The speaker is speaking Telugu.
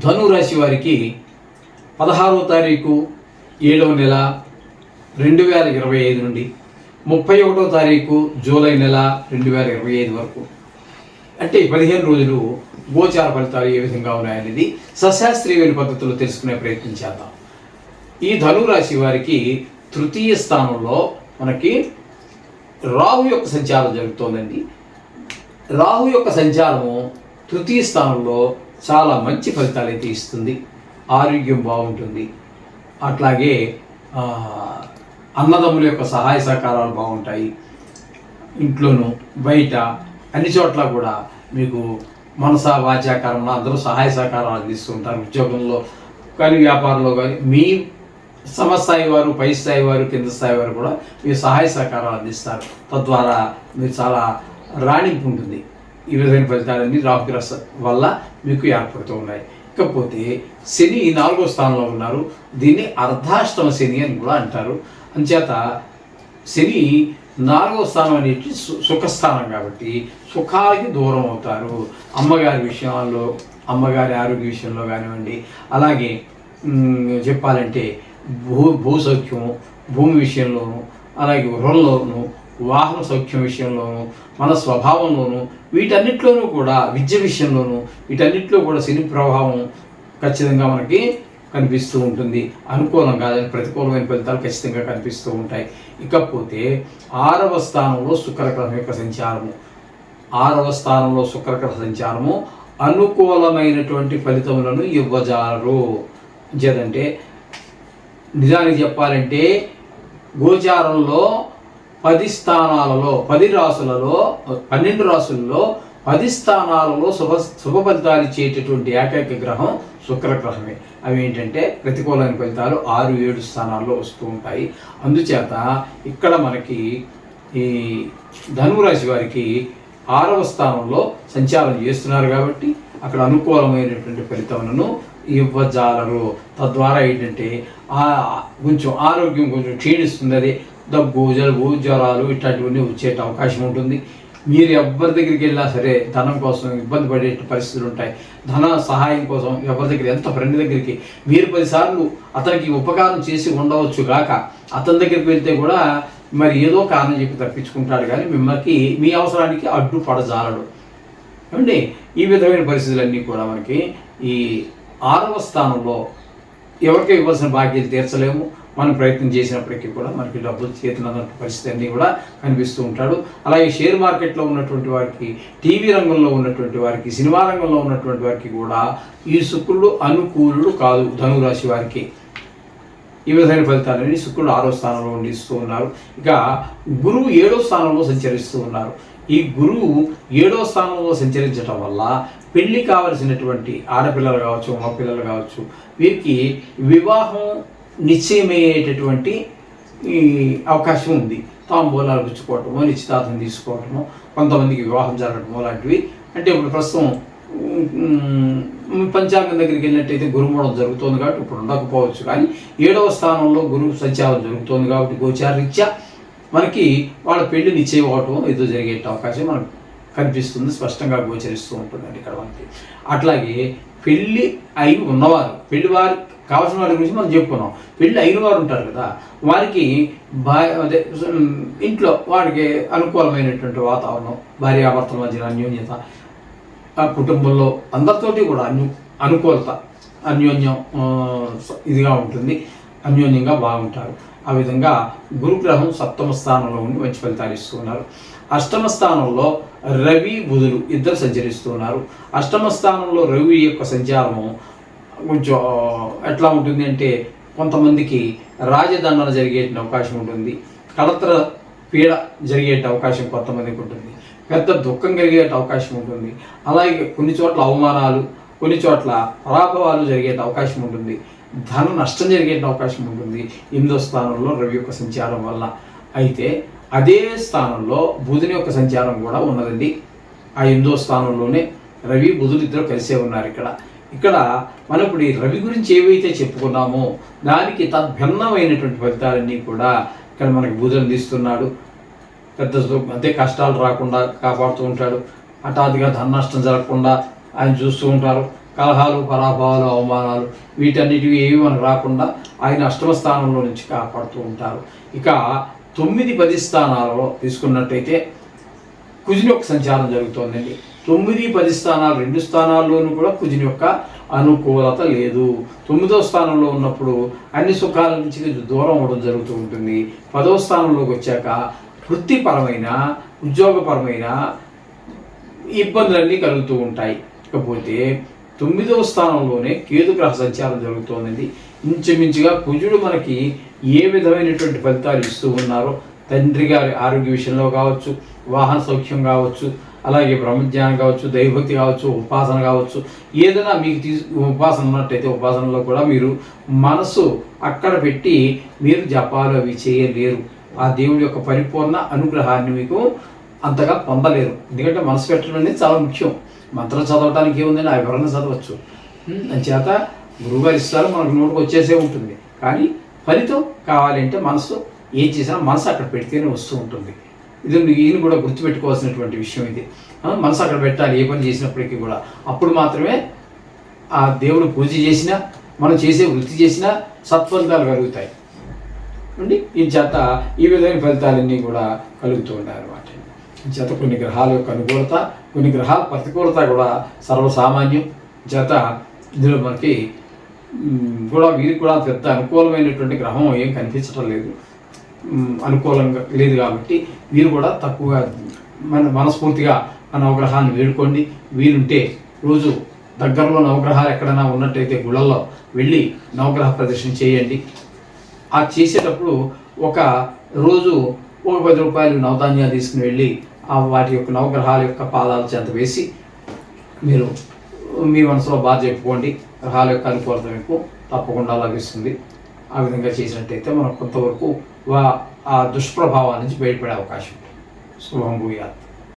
ధను రాశి వారికి పదహారో తారీఖు ఏడవ నెల రెండు వేల ఇరవై ఐదు నుండి ముప్పై ఒకటో తారీఖు జూలై నెల రెండు వేల ఇరవై ఐదు వరకు. అంటే పదిహేను రోజులు గోచార ఫలితాలు ఏ విధంగా ఉన్నాయనేది సశాస్త్రీయమైన పద్ధతిలో తెలుసుకునే ప్రయత్నం చేద్దాం. ఈ ధనురాశి వారికి తృతీయ స్థానంలో మనకి రాహు యొక్క సంచారం జరుగుతోందండి. రాహు యొక్క సంచారము తృతీయ స్థానంలో చాలా మంచి ఫలితాలు అయితే ఇస్తుంది. ఆరోగ్యం బాగుంటుంది. అట్లాగే అన్నదమ్ముల యొక్క సహాయ సహకారాలు బాగుంటాయి. ఇంట్లోనూ బయట అన్ని చోట్ల కూడా మీకు మనస వాచాకరణ అందరూ సహాయ సహకారాలు అందిస్తుంటారు. ఉద్యోగంలో కానీ వ్యాపారంలో కానీ మీ సమస్థాయి వారు పై స్థాయి వారు కింద స్థాయి వారు కూడా మీరు సహాయ సహకారాలు అందిస్తారు. తద్వారా మీరు చాలా రాణింపు ఉంటుంది. ఈ విధమైన ఫలితాలన్నీ రాహుగ్రహ వల్ల మీకు ఏర్పడుతూ ఉన్నాయి. ఇకపోతే శని ఈ నాలుగో స్థానంలో ఉన్నారు. దీన్ని అర్ధాష్టమ శని అని కూడా అంటారు. అంచేత శని నాలుగో స్థానం అనేది సు- సుఖస్థానం కాబట్టి సుఖాలకి దూరం అవుతారు. అమ్మగారి విషయాల్లో అమ్మగారి ఆరోగ్య విషయంలో కానివ్వండి అలాగే చెప్పాలంటే భూ భూసౌఖ్యం భూమి విషయంలోనూ అలాగే గృహంలోనూ వాహన సౌఖ్యం విషయంలోనూ మన స్వభావంలోనూ వీటన్నిటిలోనూ కూడా విద్య విషయంలోనూ వీటన్నిటిలో కూడా శని ప్రభావం ఖచ్చితంగా మనకి కనిపిస్తూ ఉంటుంది. అనుకూలం కాదని ప్రతికూలమైన ఫలితాలు ఖచ్చితంగా కనిపిస్తూ ఉంటాయి. ఇకపోతే ఆరవ స్థానంలో శుక్రగ్రహం యొక్క సంచారము. ఆరవ స్థానంలో శుక్రగ్రహ సంచారము అనుకూలమైనటువంటి ఫలితములను ఇవ్వజారు చేదంటే నిజానికి చెప్పాలంటే గోచారంలో పది స్థానాలలో పది రాసులలో పన్నెండు రాసులలో పది స్థానాలలో శుభ శుభ ఫలితాలు ఇచ్చేటటువంటి ఏకైక గ్రహం శుక్రగ్రహమే. అవి ఏంటంటే ప్రతికూలమైన ఫలితాలు ఆరు ఏడు స్థానాల్లో వస్తూ ఉంటాయి. అందుచేత ఇక్కడ మనకి ఈ ధనురాశి వారికి ఆరవ స్థానంలో సంచారం చేస్తున్నారు కాబట్టి అక్కడ అనుకూలమైనటువంటి ఫలితములను ఇవ్వజాలరు. తద్వారా ఏంటంటే కొంచెం ఆరోగ్యం కొంచెం క్షీణిస్తుంది అది దగ్గు జలుబు జ్వరాలు ఇట్లాంటివన్నీ వచ్చే అవకాశం ఉంటుంది. మీరు ఎవరి దగ్గరికి వెళ్ళినా సరే ధనం కోసం ఇబ్బంది పడే పరిస్థితులు ఉంటాయి. ధన సహాయం కోసం ఎవరి దగ్గర ఎంత ఫ్రెండ్ దగ్గరికి మీరు పదిసార్లు అతనికి ఉపకారం చేసి ఉండవచ్చు కాక అతని దగ్గరికి వెళ్తే కూడా మరి ఏదో కారణం చెప్పి తప్పించుకుంటాడు కానీ మిమ్మల్ని మీ అవసరానికి అడ్డు పడజాలడు. ఏమండి? ఈ విధమైన పరిస్థితులన్నీ కూడా మనకి ఈ ఆరవ స్థానంలో ఎవరికి ఇవ్వాల్సిన బాధ్యత తీర్చలేము. మనం ప్రయత్నం చేసినప్పటికీ కూడా మనకి డబ్బులు చేతున్నటువంటి పరిస్థితి అన్నీ కూడా కనిపిస్తూ ఉంటాడు. అలాగే షేర్ మార్కెట్లో ఉన్నటువంటి వారికి టీవీ రంగంలో ఉన్నటువంటి వారికి సినిమా రంగంలో ఉన్నటువంటి వారికి కూడా ఈ శుక్రుడు అనుకూలుడు కాదు ధనురాశి వారికి. ఈ విధమైన ఫలితాలని శుక్రుడు ఆరో స్థానంలో ఉండిస్తూ ఉన్నారు. ఇక గురువు ఏడో స్థానంలో సంచరిస్తూ ఉన్నారు. ఈ గురువు ఏడో స్థానంలో సంచరించటం వల్ల పెళ్ళి కావలసినటువంటి ఆడపిల్లలు కావచ్చు మగపిల్లలు కావచ్చు వీరికి వివాహం నిశ్చయమయ్యేటటువంటి ఈ అవకాశం ఉంది. తాంబూలాలు పుచ్చుకోవటము నిశ్చితార్థం తీసుకోవటము కొంతమందికి వివాహం జరగటము లాంటివి. అంటే ఇప్పుడు ప్రస్తుతం పంచాంగం దగ్గరికి వెళ్ళినట్టయితే గురుమూడం జరుగుతోంది కాబట్టి ఇప్పుడు ఉండకపోవచ్చు కానీ ఏడవ స్థానంలో గురువు సంచారం జరుగుతోంది కాబట్టి గోచారరీత్యా మనకి వాళ్ళ పెళ్ళి నిశ్చయం అవటం ఏదో జరిగే అవకాశం మనకు కనిపిస్తుంది స్పష్టంగా గోచరిస్తూ ఉంటుందండి ఇక్కడ మనకి. అట్లాగే పెళ్ళి అయి ఉన్నవారు పెళ్ళి వారి కావాల్సిన వారి గురించి మనం చెప్పుకున్నాం. పెళ్ళి అయిన వారు ఉంటారు కదా వారికి భార్య అదే ఇంట్లో వారికి అనుకూలమైనటువంటి వాతావరణం భార్యాభర్తల మధ్య అన్యోన్యత ఆ కుటుంబంలో అందరితోటి కూడా అన్యు అనుకూలత అన్యోన్యం ఇదిగా ఉంటుంది అన్యోన్యంగా బాగుంటారు. ఆ విధంగా గురుగ్రహం సప్తమ స్థానంలో ఉండి మంచి ఫలితాలు ఇస్తున్నారు అష్టమ స్థానంలో రవి బుధులు ఇద్దరు సంచరిస్తున్నారు అష్టమ స్థానంలో రవి యొక్క సంచారము కొంచెం ఎట్లా ఉంటుంది అంటే కొంతమందికి రాజదండన జరిగే అవకాశం ఉంటుంది. కలత్ర పీడ జరిగే అవకాశం కొంతమందికి ఉంటుంది. పెద్ద దుఃఖం కలిగే అవకాశం ఉంటుంది. అలాగే కొన్ని చోట్ల అవమానాలు కొన్ని చోట్ల పరాభవాలు జరిగే అవకాశం ఉంటుంది. ధన నష్టం జరిగే అవకాశం ఉంటుంది. ఎనిమిదో స్థానంలో రవి యొక్క సంచారం వల్ల. అయితే అదే స్థానంలో బుధుని యొక్క సంచారం కూడా ఉన్నదండి. ఆ ఎనిమిదో స్థానంలోనే రవి బుధులు ఇద్దరు కలిసే ఉన్నారు ఇక్కడ. ఇక్కడ మనం ఇప్పుడు ఈ రవి గురించి ఏవైతే చెప్పుకున్నామో దానికి తద్భిన్నమైనటువంటి ఫలితాలన్నీ కూడా ఇక్కడ మనకి బూజలు అందిస్తున్నాడు. పెద్ద అంతే కష్టాలు రాకుండా కాపాడుతూ ఉంటాడు. హఠాత్తుగా ధన నష్టం జరగకుండా ఆయన చూస్తూ ఉంటారు. కలహాలు పరాభవాలు అవమానాలు వీటన్నిటివి ఏవి మనకు రాకుండా ఆయన అష్టమ స్థానంలో నుంచి కాపాడుతూ ఉంటారు. ఇక తొమ్మిది పది స్థానాలలో తీసుకున్నట్టయితే కుజిని ఒక సంచారం జరుగుతోందండి. తొమ్మిది పది స్థానాలు రెండు స్థానాల్లోనూ కూడా కుజుని యొక్క అనుకూలత లేదు. తొమ్మిదో స్థానంలో ఉన్నప్పుడు అన్ని సుఖాల నుంచి దూరం అవ్వడం జరుగుతూ ఉంటుంది. పదవ స్థానంలోకి వచ్చాక వృత్తిపరమైన ఉద్యోగపరమైన ఇబ్బందులన్నీ కలుగుతూ ఉంటాయి. ఇకపోతే తొమ్మిదవ స్థానంలోనే కేతు గ్రహ సంచారం జరుగుతోంది ఇంచుమించుగా కుజుడు మనకి ఏ విధమైనటువంటి ఫలితాలు ఇస్తూ ఉన్నారో తండ్రి గారి ఆరోగ్య విషయంలో కావచ్చు వాహన సౌఖ్యం కావచ్చు అలాగే బ్రహ్మజ్ఞానం కావచ్చు దైవభక్తి కావచ్చు ఉపాసన కావచ్చు ఏదైనా మీకు తీసు ఉపాసన ఉన్నట్టయితే ఉపాసనలో కూడా మీరు మనసు అక్కడ పెట్టి మీరు జపాలు అవి చేయలేరు. ఆ దేవుడి యొక్క పరిపూర్ణ అనుగ్రహాన్ని మీకు అంతగా పొందలేరు. ఎందుకంటే మనసు పెట్టడం అనేది చాలా ముఖ్యం. మంత్రం చదవడానికి ఏముందని ఆ వివరణ చదవచ్చు అంచేత గురువుగారు ఇస్తారు మనకు నోటుకు వచ్చేసే ఉంటుంది. కానీ ఫలితం కావాలంటే మనసు ఏం చేసినా మనసు అక్కడ పెడితేనే వస్తూ ఉంటుంది. ఇది ఈయన కూడా గుర్తుపెట్టుకోవాల్సినటువంటి విషయం ఇది. మనసు అక్కడ పెట్టాలి ఏ పని చేసినప్పటికీ కూడా. అప్పుడు మాత్రమే ఆ దేవుడు పూజ చేసినా మనం చేసే వృత్తి చేసినా సత్ఫలితాలు కలుగుతాయి. అండి ఈ చేత ఈ విధమైన ఫలితాలన్నీ కూడా కలుగుతూ ఉన్నారు అన్నమాట ఈ చేత కొన్ని గ్రహాల యొక్క అనుకూలత కొన్ని గ్రహాల ప్రతికూలత కూడా సర్వసామాన్యం. చేత ఇందులో మనకి కూడా వీరికి కూడా పెద్ద అనుకూలమైనటువంటి గ్రహం ఏం కనిపించడం లేదు. అనుకూలంగా లేదు కాబట్టి వీరు కూడా తక్కువగా మన మనస్ఫూర్తిగా ఆ నవగ్రహాన్ని వేడుకోండి. వీలుంటే రోజు దగ్గరలో నవగ్రహాలు ఎక్కడైనా ఉన్నట్టయితే గుళ్ళల్లో వెళ్ళి నవగ్రహ ప్రదర్శన చేయండి. ఆ చేసేటప్పుడు ఒక రోజు ఒక పది రూపాయలు నవధాన్యాలు తీసుకుని వెళ్ళి ఆ వాటి యొక్క నవగ్రహాల యొక్క పాదాలు చెంత వేసి మీరు మీ మనసులో బాధ చెప్పుకోండి. గ్రహాల యొక్క అనుకూలత మీకు తప్పకుండా లభిస్తుంది. ఆ విధంగా చేసినట్టయితే మనం కొంతవరకు వా ఆ దుష్ప్రభావాల నుంచి బయటపడే అవకాశం ఉంది శుభం భూయాత్.